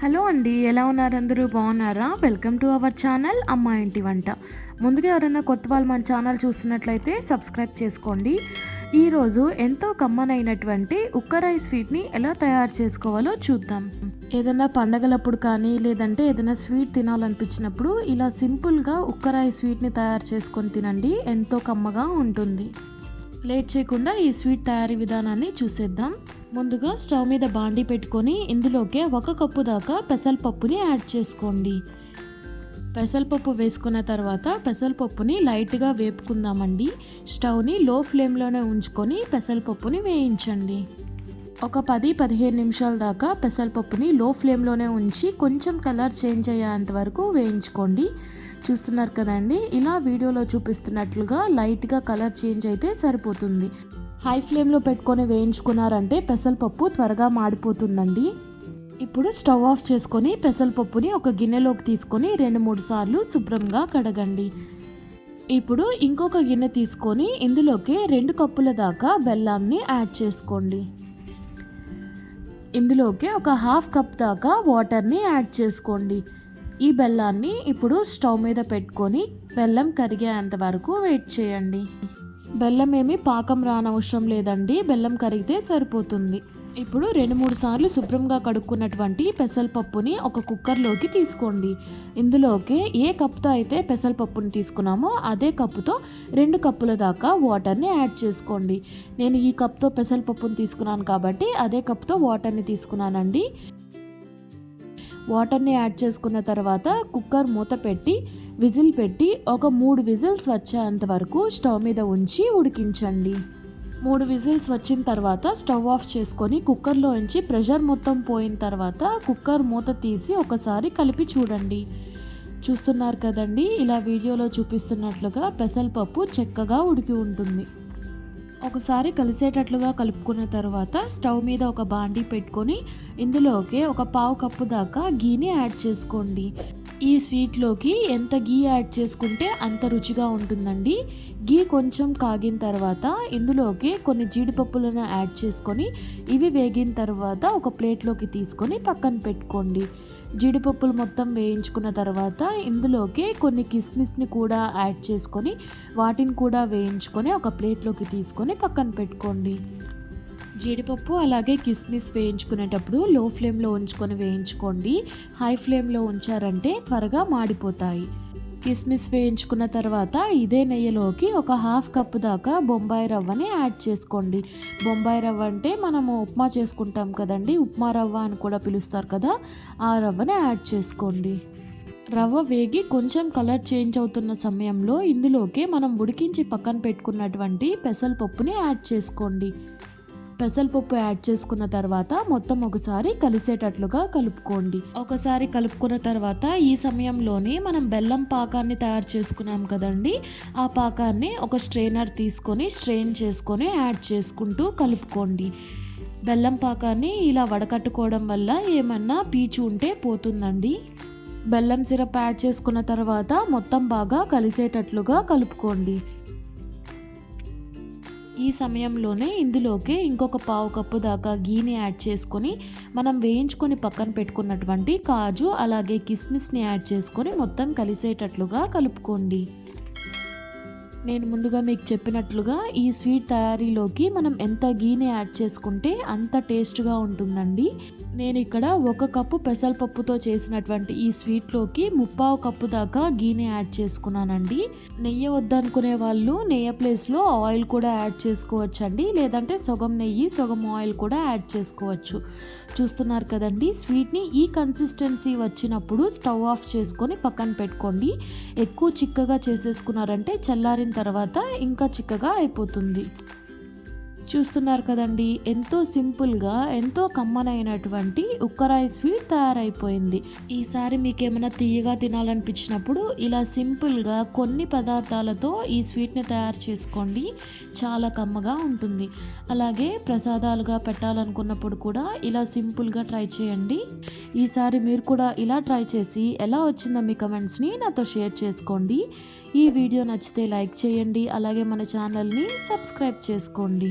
Hello అండి ఎలా ఉన్నారు అందరూ? బాగున్నారా? వెల్కమ్ టు అవర్ ఛానల్ అమ్మ ఇంటి వంట. ముందుగా ఎవరైనా కొత్త వాళ్ళు మన ఛానల్ చూస్తున్నట్లయితే సబ్స్క్రైబ్ చేసుకోండి. ఈరోజు ఎంతో కమ్మనైనటువంటి ఉక్కరాయి స్వీట్ని ఎలా తయారు చేసుకోవాలో చూద్దాం. ఏదైనా పండగలప్పుడు కానీ లేదంటే ఏదైనా స్వీట్ తినాలనిపించినప్పుడు ఇలా సింపుల్గా ఉక్కరాయి స్వీట్ని తయారు చేసుకొని తినండి ఎంతో కమ్మగా ఉంటుంది. లేట్ చేయకుండా ఈ స్వీట్ తయారీ విధానాన్ని చూసేద్దాం. ముందుగా స్టవ్ మీద బాండి పెట్టుకొని ఇందులోకే ఒక కప్పు దాకా పెసరపప్పుని యాడ్ చేసుకోండి. పెసరపప్పు వేసుకున్న తర్వాత పెసరపప్పుని లైట్గా వేపుకుందామండి. స్టవ్ని లో ఫ్లేమ్లోనే ఉంచుకొని పెసరపప్పుని వేయించండి. ఒక పది పదిహేను నిమిషాల దాకా పెసరపప్పుని లో ఫ్లేమ్లోనే ఉంచి కొంచెం కలర్ చేంజ్ అయ్యేంత వరకు వేయించుకోండి. చూస్తున్నారు కదండి ఇలా వీడియోలో చూపిస్తున్నట్లుగా లైట్గా కలర్ చేంజ్ అయితే సరిపోతుంది. హై ఫ్లేమ్లో పెట్టుకొని వేయించుకున్నారంటే పెసరపప్పు త్వరగా మాడిపోతుందండి. ఇప్పుడు స్టవ్ ఆఫ్ చేసుకొని పెసరపప్పుని ఒక గిన్నెలోకి తీసుకొని రెండు మూడు సార్లు శుభ్రంగా కడగండి. ఇప్పుడు ఇంకొక గిన్నె తీసుకొని ఇందులోకి రెండు కప్పుల దాకా బెల్లాన్ని యాడ్ చేసుకోండి. ఇందులోకి ఒక హాఫ్ కప్ దాకా వాటర్ని యాడ్ చేసుకోండి. ఈ బెల్లాన్ని ఇప్పుడు స్టవ్ మీద పెట్టుకొని బెల్లం కరిగేంత వరకు వెయిట్ చేయండి. బెల్లం ఏమి పాకం రానవసరం లేదండి. బెల్లం కరిగితే సరిపోతుంది. ఇప్పుడు రెండు మూడు సార్లు శుభ్రంగా కడుక్కున్నటువంటి పెసరపప్పుని ఒక కుక్కర్లోకి తీసుకోండి. ఇందులోకి ఏ కప్తో అయితే పెసరపప్పుని తీసుకున్నామో అదే కప్పుతో రెండు కప్పుల దాకా వాటర్ని యాడ్ చేసుకోండి. నేను ఈ కప్తో పెసరపప్పుని తీసుకున్నాను కాబట్టి అదే కప్తో వాటర్ని తీసుకున్నానండి. వాటర్ని యాడ్ చేసుకున్న తర్వాత కుక్కర్ మూత పెట్టి విజిల్ పెట్టి ఒక మూడు విజిల్స్ వచ్చేంత వరకు స్టవ్ మీద ఉంచి ఉడికించండి. మూడు విజిల్స్ వచ్చిన తర్వాత స్టవ్ ఆఫ్ చేసుకొని కుక్కర్లో ఉంచి ప్రెషర్ మొత్తం పోయిన తర్వాత కుక్కర్ మూత తీసి ఒకసారి కలిపి చూడండి. చూస్తున్నారు కదండి ఇలా వీడియోలో చూపిస్తున్నట్లుగా పెసరపప్పు చక్కగా ఉడికి ఉంటుంది. ఒకసారి కలిసేటట్లుగా కలుపుకున్న తర్వాత స్టవ్ మీద ఒక బాండీ పెట్టుకొని ఇందులోకి ఒక పావు కప్పు దాకా గీని యాడ్ చేసుకోండి. ఈ స్వీట్లోకి ఎంత గీ యాడ్ చేసుకుంటే అంత రుచిగా ఉంటుందండి. గీ కొంచెం కాగిన తర్వాత ఇందులోకి కొన్ని జీడిపప్పులను యాడ్ చేసుకొని ఇవి వేగిన తర్వాత ఒక ప్లేట్లోకి తీసుకొని పక్కన పెట్టుకోండి. జీడిపప్పులు మొత్తం వేయించుకున్న తర్వాత ఇందులోకి కొన్ని కిస్మిస్ని కూడా యాడ్ చేసుకొని వాటిని కూడా వేయించుకొని ఒక ప్లేట్లోకి తీసుకొని పక్కన పెట్టుకోండి. జీడిపప్పు అలాగే కిస్మిస్ వేయించుకునేటప్పుడు లో ఫ్లేమ్లో ఉంచుకొని వేయించుకోండి. హై ఫ్లేమ్లో ఉంచారంటే త్వరగా మాడిపోతాయి. కిస్మిస్ వేయించుకున్న తర్వాత ఇదే నెయ్యిలోకి ఒక హాఫ్ కప్ దాకా బొంబాయి రవ్వని యాడ్ చేసుకోండి. బొంబాయి రవ్వ అంటే మనము ఉప్మా చేసుకుంటాం కదండి. ఉప్మా రవ్వ అని కూడా పిలుస్తారు కదా. ఆ రవ్వని యాడ్ చేసుకోండి. రవ్వ వేగి కొంచెం కలర్ చేంజ్ అవుతున్న సమయంలో ఇందులోకి మనం ఉడికించి పక్కన పెట్టుకున్నటువంటి పెసరపప్పుని యాడ్ చేసుకోండి. పెసరపప్పు యాడ్ చేసుకున్న తర్వాత మొత్తం ఒకసారి కలిసేటట్లుగా కలుపుకోండి. ఒకసారి కలుపుకున్న తర్వాత ఈ సమయంలోనే మనం బెల్లం పాకాన్ని తయారు చేసుకున్నాం కదండి. ఆ పాకాన్ని ఒక స్ట్రెయినర్ తీసుకొని స్ట్రెయిన్ చేసుకొని యాడ్ చేసుకుంటూ కలుపుకోండి. బెల్లం పాకాన్ని ఇలా వడకట్టుకోవడం వల్ల ఏమన్నా పీచు ఉంటే పోతుందండి. బెల్లం సిరప్ యాడ్ చేసుకున్న తర్వాత మొత్తం బాగా కలిసేటట్లుగా కలుపుకోండి. ఈ సమయంలోనే ఇందులోకి ఇంకొక పావు కప్పు దాకా గీని యాడ్ చేసుకొని మనం వేయించుకొని పక్కన పెట్టుకున్నటువంటి కాజు అలాగే కిస్మిస్ని యాడ్ చేసుకొని మొత్తం కలిసేటట్లుగా కలుపుకోండి. నేను ముందుగా మీకు చెప్పినట్లుగా ఈ స్వీట్ తయారీలోకి మనం ఎంత గీని యాడ్ చేసుకుంటే అంత టేస్ట్గా ఉంటుందండి. నేను ఇక్కడ ఒక కప్పు పెసరపప్పుతో చేసినటువంటి ఈ స్వీట్లోకి ముప్పావు కప్పు దాకా గీని యాడ్ చేసుకున్నానండి. నెయ్యి వద్దనుకునే వాళ్ళు నెయ్యి ప్లేస్లో ఆయిల్ కూడా యాడ్ చేసుకోవచ్చు అండి లేదంటే సగం నెయ్యి సగం ఆయిల్ కూడా యాడ్ చేసుకోవచ్చు. చూస్తున్నారు కదండి స్వీట్ని ఈ కన్సిస్టెన్సీ వచ్చినప్పుడు స్టవ్ ఆఫ్ చేసుకొని పక్కన పెట్టుకోండి. ఎక్కువ చిక్కగా చేసేసుకున్నారంటే చల్లారిన తర్వాత ఇంకా చిక్కగా అయిపోతుంది. చూస్తున్నారు కదండి. ఎంతో సింపుల్గా ఎంతో కమ్మనైనటువంటి ఉక్కరాయి స్వీట్ తయారైపోయింది. ఈసారి మీకు ఏమైనా తీయగా తినాలనిపించినప్పుడు ఇలా సింపుల్గా కొన్ని పదార్థాలతో ఈ స్వీట్ని తయారు చేసుకోండి. చాలా కమ్మగా ఉంటుంది. అలాగే ప్రసాదాలుగా పెట్టాలనుకున్నప్పుడు కూడా ఇలా సింపుల్గా ట్రై చేయండి. ఈసారి మీరు కూడా ఇలా ట్రై చేసి ఎలా వచ్చిందో మీ కమెంట్స్ని నాతో షేర్ చేసుకోండి. ఈ వీడియో నచ్చితే లైక్ చేయండి అలాగే మన ఛానల్ని సబ్స్క్రైబ్ చేసుకోండి.